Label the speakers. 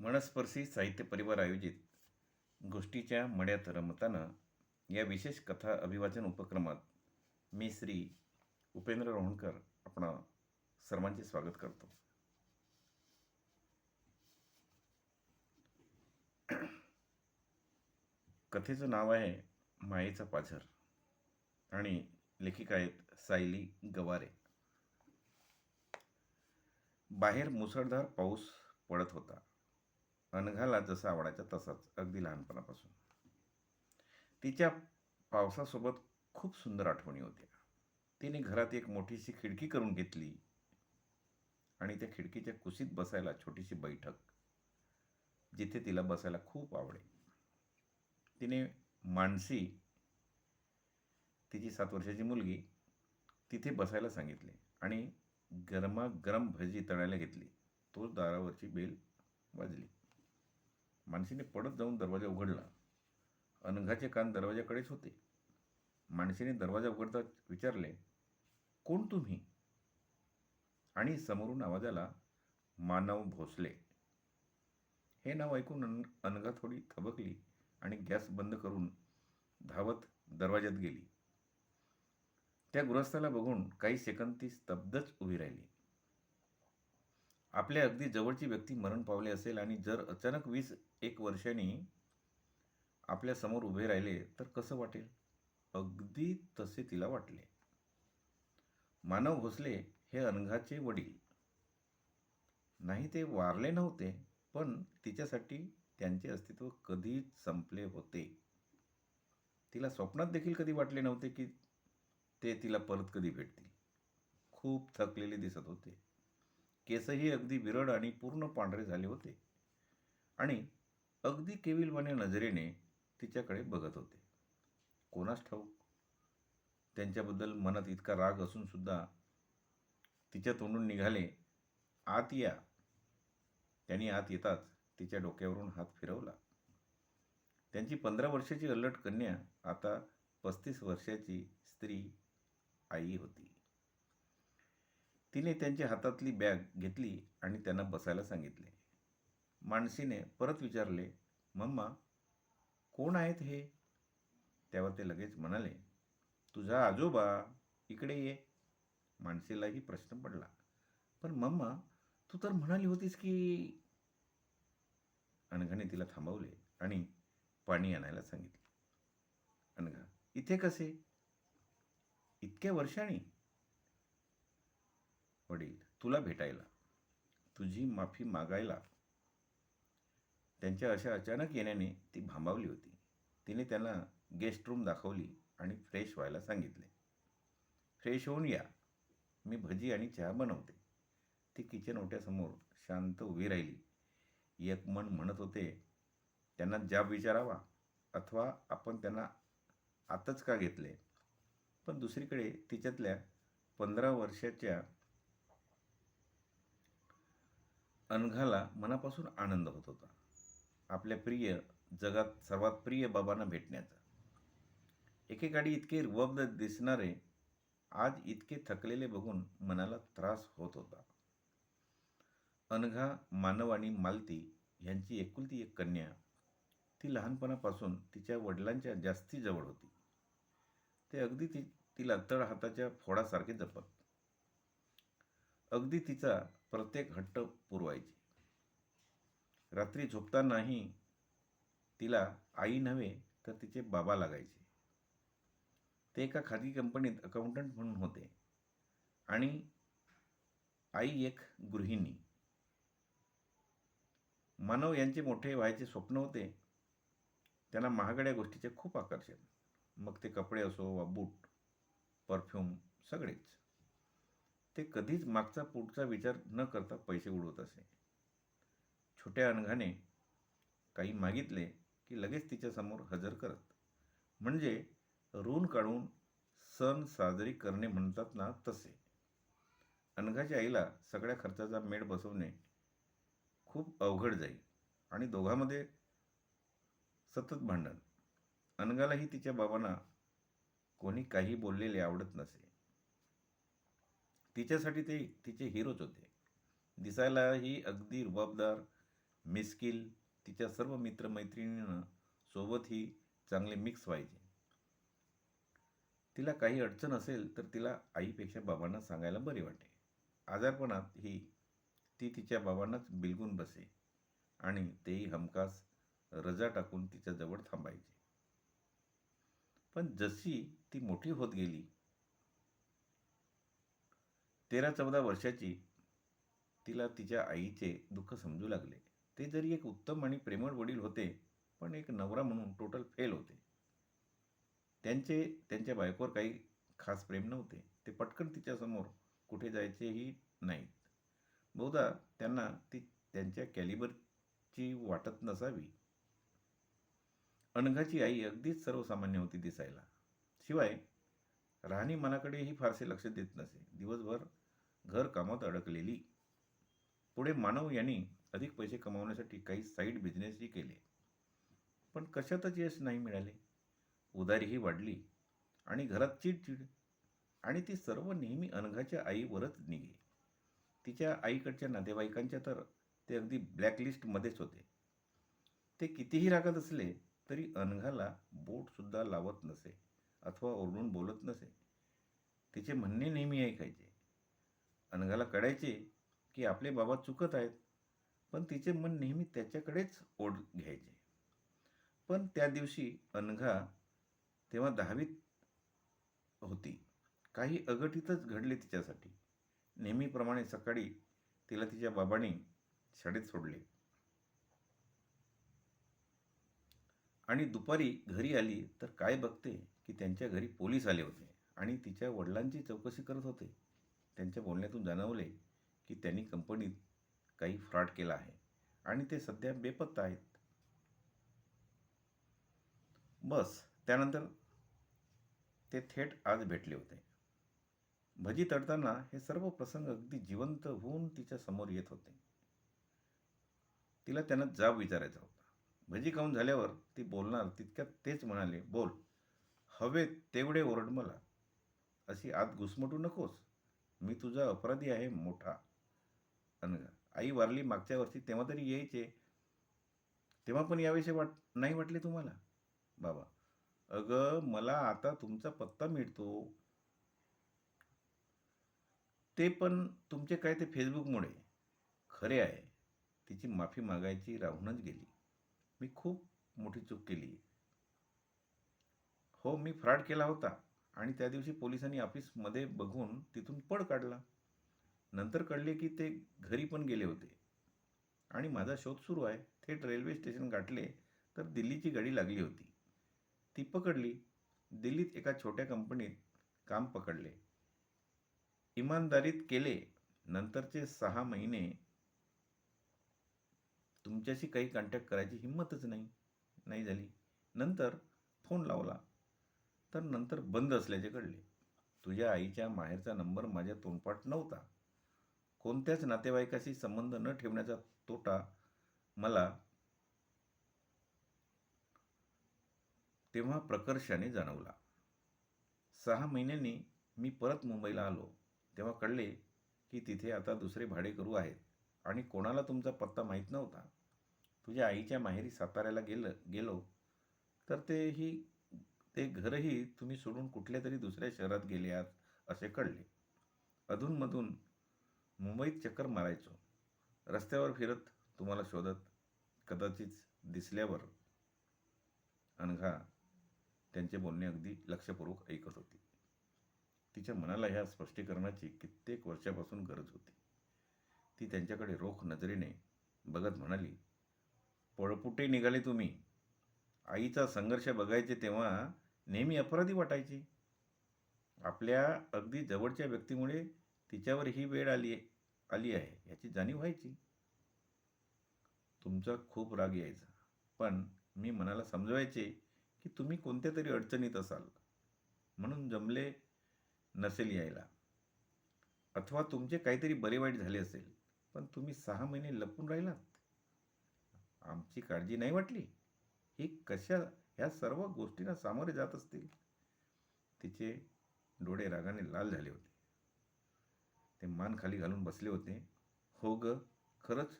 Speaker 1: मनस्पर्शी साहित्य परिवार आयोजित गोष्टीच्या मड्यात रमताना या विशेष कथा अभिवाचन उपक्रमात मी श्री उपेंद्र रोहणकर आपणा सर्वांचे स्वागत करतो. कथेचं नाव आहे मायेचा पाझर आणि लेखिका आहेत सायली गवारे. बाहेर मुसळधार पाऊस पडत होता. अनघाला जसा आवडायचा तसाच अगदी लहानपणापासून. तिच्या पावसासोबत खूप सुंदर आठवणी होत्या. तिने घरात एक मोठीशी खिडकी करून घेतली आणि त्या खिडकीच्या कुशीत बसायला छोटीशी बैठक जिथे तिला बसायला खूप आवडे. तिने मानसी तिची सात वर्षाची मुलगी तिथे बसायला सांगितले आणि गरमागरम भजी तळायला घेतली. तोच दारावरची बेल वाजली. माणसीने पडत जाऊन दरवाजा उघडला. अनघाचे कान दरवाजाकडेच होते. माणसीने दरवाजा उघडता विचारले कोण तुम्ही? आणि समोरून आवाजाला मानव भोसले. हे नाव ऐकून अन अनघा थोडी थबकली आणि गॅस बंद करून धावत दरवाज्यात गेली. त्या गृहस्थाला बघून काही सेकंद ती स्तब्धच उभी राहिली. आपल्या अगदी जवळची व्यक्ती मरण पावले असेल आणि जर अचानक वीस एक वर्षांनी आपल्यासमोर उभे राहिले तर कसं वाटेल? अगदी तसे तिला वाटले. मानव भोसले हे अनघाचे वडील. नाही ते वारले नव्हते पण तिच्यासाठी त्यांचे अस्तित्व कधीच संपले होते. तिला स्वप्नात देखील कधी वाटले नव्हते की ते तिला परत कधी भेटतील? खूप थकलेले दिसत होते. केसही अगदी विरळ आणि पूर्ण पांढरे झाले होते. आणि अगदी केविलवाने नजरेने तिच्याकडे बघत होते. कोणास ठाऊक? त्यांच्याबद्दल मनात इतका राग असून सुद्धा तिच्या तोंडून निघाले आत या. त्यांनी आत येताच तिच्या डोक्यावरून हात फिरवला. त्यांची पंधरा वर्षाची अल्लट कन्या आता पस्तीस वर्षाची स्त्री आई होती. तिने त्यांच्या हातातली बॅग घेतली आणि त्यांना बसायला सांगितले. मानसीने परत विचारले मम्मा कोण आहेत हे? तेव्हा ते लगेच म्हणाले तुझा आजोबा इकडे ये. मानसीलाही प्रश्न पडला पण मम्मा तू तर म्हणाली होतीस की अनघाने तिला थांबवले आणि पाणी आणायला सांगितले अनघा इथे कसे? इतक्या वर्षांनी वडील तुला भेटायला. तुझी माफी मागायला. त्यांच्या अशा अचानक येण्याने ती भांबावली होती. तिने त्यांना गेस्ट रूम दाखवली आणि फ्रेश व्हायला सांगितले. फ्रेश होऊन या. मी भजी आणि चहा बनवते. ती किचन ओट्यासमोर शांत उभी राहिली. एक मन म्हणत होते त्यांना जाब विचारावा अथवा आपण त्यांना आताच का घेतले? पण दुसरीकडे तिच्यातल्या पंधरा वर्षाच्या अनघाला मनापासून आनंद होत होता. आपल्या प्रिय जगात सर्वात प्रिय बाबांना भेटण्याचा. एकेकाळी इतके रुबाबदार दिसणारे आज इतके थकलेले बघून मनाला त्रास होत होता. अनघा मानव आणि मालती यांची एकुलती एक कन्या ती लहानपणापासून तिच्या वडिलांच्या जास्ती जवळ होती. ते अगदी ती तिला तळ हाताच्या फोडासारखे जपत. अगदी तिचा प्रत्येक हट्ट पुरवायची. रात्री झोपतानाही तिला आई नव्हे तर तिचे बाबा लागायचे. ते एका खाजगी कंपनीत अकाउंटंट म्हणून होते. आणि आई एक गृहिणी. मानव यांचे मोठे व्हायचे स्वप्न होते. त्यांना महागड्या गोष्टीचे खूप आकर्षण. मग ते कपडे असो वा बूट परफ्यूम सगळेच. ते कधीच मागचा पुढचा विचार न करता पैसे उडवत असे. छोट्या अनघाने काही मागितले की लगेच तिच्यासमोर हजर करत. म्हणजे ऋण काढून सण साजरी करणे म्हणतात ना तसे. अनघाच्या आईला सगळ्या खर्चाचा मेळ बसवणे खूप अवघड जाईल आणि दोघांमध्ये सतत भांडण. अनघालाही तिच्या बाबांना कोणी काही बोललेले आवडत नसे. तिच्यासाठी ते तिचे हिरोच होते. दिसायलाही अगदी रुबाबदार मिस्किल तिच्या सर्व मित्रमैत्रिणींना सोबतही चांगले मिक्स व्हायचे. तिला काही अडचण असेल तर तिला आईपेक्षा बाबांना सांगायला बरे वाटे. आजारपणात ही ती तिच्या बाबांनाच बिलगून बसे आणि तेही हमखास रजा टाकून तिच्याजवळ थांबायचे. पण जशी ती मोठी होत गेली तेरा चौदा वर्षाची तिला तिच्या आईचे दुःख समजू लागले. ते जरी एक उत्तम आणि प्रेमळ वडील होते पण एक नवरा म्हणून टोटल फेल होते. त्यांचे त्यांच्या बायकोवर काही खास प्रेम नव्हते. ते पटकन तिच्यासमोर कुठे जायचेही नाहीत. बहुधा त्यांना ती त्यांच्या कॅलिबरची वाटत नसावी. अनघाची आई अगदीच सर्वसामान्य होती दिसायला. शिवाय राहणी मनाकडेही फारसे लक्ष देत नसे. दिवसभर घरकामात अडकलेली. पुढे मानव यांनी अधिक पैसे कमावण्यासाठी काही साईड बिझनेसही केले. पण कशातच यश नाही मिळाले. उदारीही वाढली आणि घरात चिडचिड आणि ती सर्व नेहमी अनघाच्या आईवरच निघे. तिच्या आईकडच्या नातेवाईकांच्या तर ते अगदी ब्लॅकलिस्टमध्येच होते. ते कितीही रागत असले तरी अनघाला बोटसुद्धा लावत नसे अथवा ओरडून बोलत नसे. तिचे म्हणणे नेहमी ऐकायचे. अनघाला कळायचे की आपले बाबा चुकत आहेत पण तिचे मन नेहमी त्याच्याकडेच ओढ घ्यायचे. पण त्या दिवशी अनघा तेव्हा दहावीत होती. काही अघटितच घडले तिच्यासाठी. नेहमीप्रमाणे सकाळी तिला तिच्या बाबांनी शाळेत सोडले. आणि दुपारी घरी आली तर काय बघते की त्यांच्या घरी पोलीस आले होते आणि तिच्या वडिलांची चौकशी करत होते. त्यांच्या बोलण्यातून जाणवले की त्यांनी कंपनीत काही फ्रॉड केला आहे आणि ते सध्या बेपत्ता आहेत. बस त्यानंतर ते थेट आज भेटले होते. भजी तडताना हे सर्व प्रसंग अगदी जिवंत होऊन तिच्या समोर येत होते. तिला त्यानं जाब विचारायचा होता. भजी खाऊन झाल्यावर ती बोलणार तितक्यात तेच म्हणाले बोल हवे तेवढे ओरड मला. अशी आत घुसमटू नकोस. मी तुझा अपराधी आहे मोठा. अनघा आई वारली मागच्या वर्षी तेव्हा तरी यायचे. तेव्हा पण याविषयी वाट नाही वाटले तुम्हाला? बाबा. अगं मला आता तुमचा पत्ता मिळतो. ते पण तुमचे काय ते फेसबुकमुळे. खरे आहे. तिची माफी मागायची राहूनच गेली. मी खूप मोठी चूक केली. हो मी फ्रॉड केला होता. आणि त्या दिवशी पोलिसांनी ऑफिसमध्ये बघून तिथून पळ काढला. नंतर कळले की ते घरी पण गेले होते. आणि माझा शोध सुरू आहे. थेट रेल्वे स्टेशन गाठले तर दिल्लीची गाडी लागली होती. ती पकडली. दिल्लीत एका छोट्या कंपनीत काम पकडले. इमानदारीत केले. नंतरचे सहा महिने तुमच्याशी काही कॉन्टॅक्ट करायची हिंमतच नाही. नाही झाली. नंतर फोन लावला. तर नंतर बंद असल्याचे कळले तुझ्या आईच्या माहेरचा नंबर माझ्या तोंडपाठ नव्हता. कोणत्याच नातेवाईकाशी संबंध न ठेवण्याचा तोटा मला तेव्हा प्रकर्षाने जाणवला. सहा महिन्यांनी मी परत मुंबईला आलो. तेव्हा कळले की तिथे आता दुसरे भाडेकरू आहेत आणि कोणाला तुमचा पत्ता माहीत नव्हता. तुझ्या आईच्या माहेरी साताऱ्याला गेलं गेलो. तर तेही ते घरही तुम्ही सोडून कुठल्या तरी दुसऱ्या शहरात गेले आहात असे कळले. अधूनमधून मुंबईत चक्कर मारायचो. रस्त्यावर फिरत तुम्हाला शोधत कदाचित दिसल्यावर अनघा त्यांचे बोलणे अगदी लक्षपूर्वक ऐकत होती. तिच्या मनाला ह्या स्पष्टीकरणाची कित्येक वर्षापासून गरज होती. ती त्यांच्याकडे रोख नजरेने बघत म्हणाली पळपुटे निघाले तुम्ही. आईचा संघर्ष बघायचे तेव्हा नेहमी अपराधी वाटायची. आपल्या अगदी जवळच्या व्यक्तीमुळे तिच्यावर ही वेळ आली आली आहे याची जाणीव व्हायची. तुमचा खूप राग यायचा. पण मी मनाला समजवायचे की तुम्ही कोणत्या तरी अडचणीत असाल. म्हणून जमले नसेल यायला. अथवा तुमचे काहीतरी बरे वाईट झाले असेल पण तुम्ही सहा महिने लपून राहिलात. आमची काळजी नाही वाटली. ही कशा ह्या सर्व गोष्टींना सामोरे जात असतील तिचे डोळे रागाने लाल झाले होते. ते मान खाली घालून बसले होते. हो ग खरंच